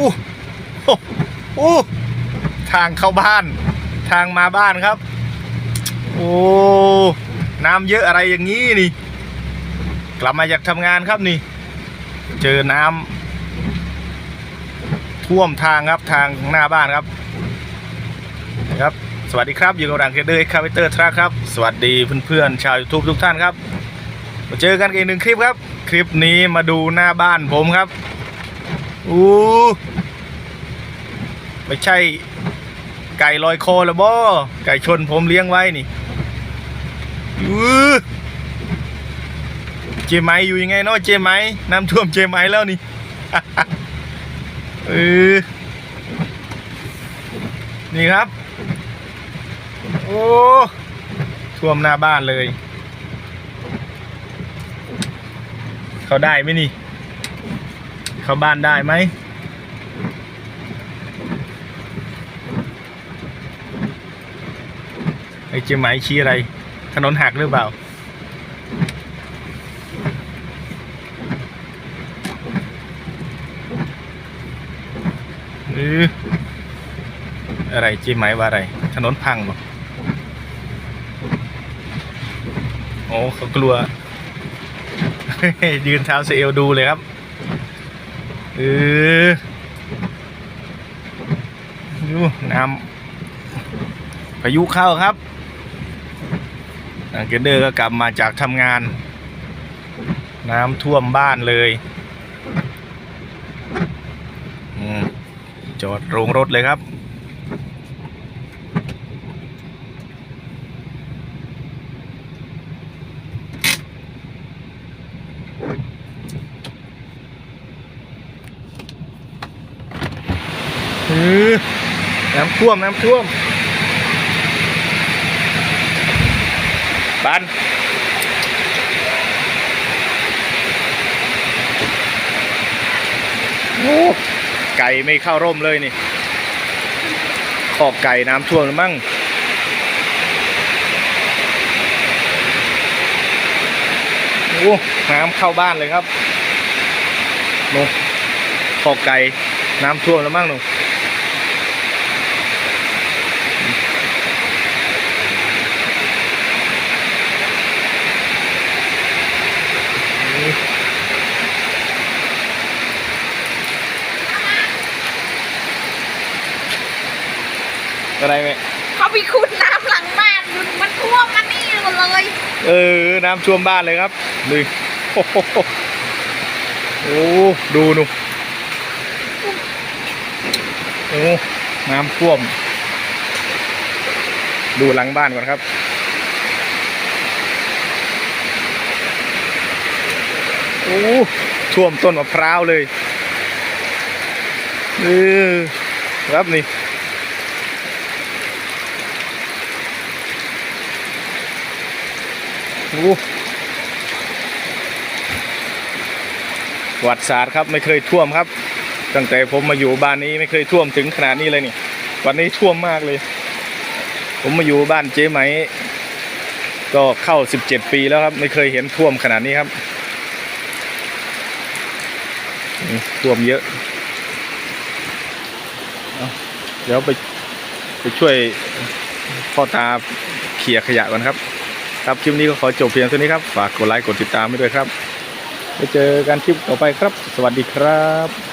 อู้อู้ทางเข้าบ้าน ทางมาบ้านครับ โอ้น้ำเยอะอะไรอย่างนี้นี่ กลับมาจากทำงานครับนี่ เจอน้ำท่วมทางครับทางหน้าบ้านครับนะครับ สวัสดีครับ อยู่กับรังเคเดอร์คาเวเตอร์ทรัครับ สวัสดีเพื่อนๆชาว YouTube ทุกท่านครับมาเจอกันอีกหนึ่งคลิปครับ คลิปนี้มาดูหน้าบ้านผมครับ โอ้ไม่ใช่ ไก่ลอยคอหรอบ่ไก่ชนผมเลี้ยงไว้นี่อู้เจไมอยู่ยังไงเนาะเจไมน้ำท่วมเจไมแล้วนี่เออนี่ครับ โอ้ท่วมหน้าบ้านเลย เขาได้ไหมนี่ เข้าบ้านได้ไหมไอ้เจไหมชี้อะไร ถนนหักหรือเปล่า หรืออะไรเจไหมว่าอะไร ถนนพังบ่โอ้เขากลัว ยืนเท้าเซลดูเลยครับ เออดูน้ำพายุเข้าครับนังเกนเดอร์ก็กลับมาจากทำงาน น้ำท่วมบ้านเลยจอดโรงรถเลยครับ น้ำท่วม น้ำท่วมบันโอ้ไก่ไม่เข้าร่มเลยนี่ขอกไก่น้ำท่วมแล้วมั้งโอ้น้ำเข้าบ้านเลยครับโน่ขอกไก่น้ำท่วมแล้วมั้งหนู อะไรไหมเขาไปขุดน้ำหลังบ้านมันท่วมมันนี่หมดเลย เออ น้ำท่วมบ้านเลยครับดูโอ้โหโอ้ดูหนูโอ้น้ำท่วม ดูหลังบ้านก่อนครับโอ้ท่วมต้นมะพร้าวเลยเออครับนี่ โอ้วัดศาสตร์ครับไม่เคยท่วมครับ ตั้งแต่ผมมาอยู่บ้านนี้ไม่เคยท่วมถึงขนาดนี้เลยนี่ วันนี้ท่วมมากเลย ผมมาอยู่บ้านเจ๊ไหม ก็เข้า 17 ปีแล้วครับ ไม่เคยเห็นท่วมขนาดนี้ครับท่วมเยอะเอาเดี๋ยวไปไปช่วยพ่อตาเขี่ยขยะก่อนครับ ครับคลิปนี้ก็ขอจบเพียงเท่านี้ครับ ฝากกดไลค์กดติดตามไว้ด้วยครับไปเจอกันคลิปต่อไปครับ สวัสดีครับ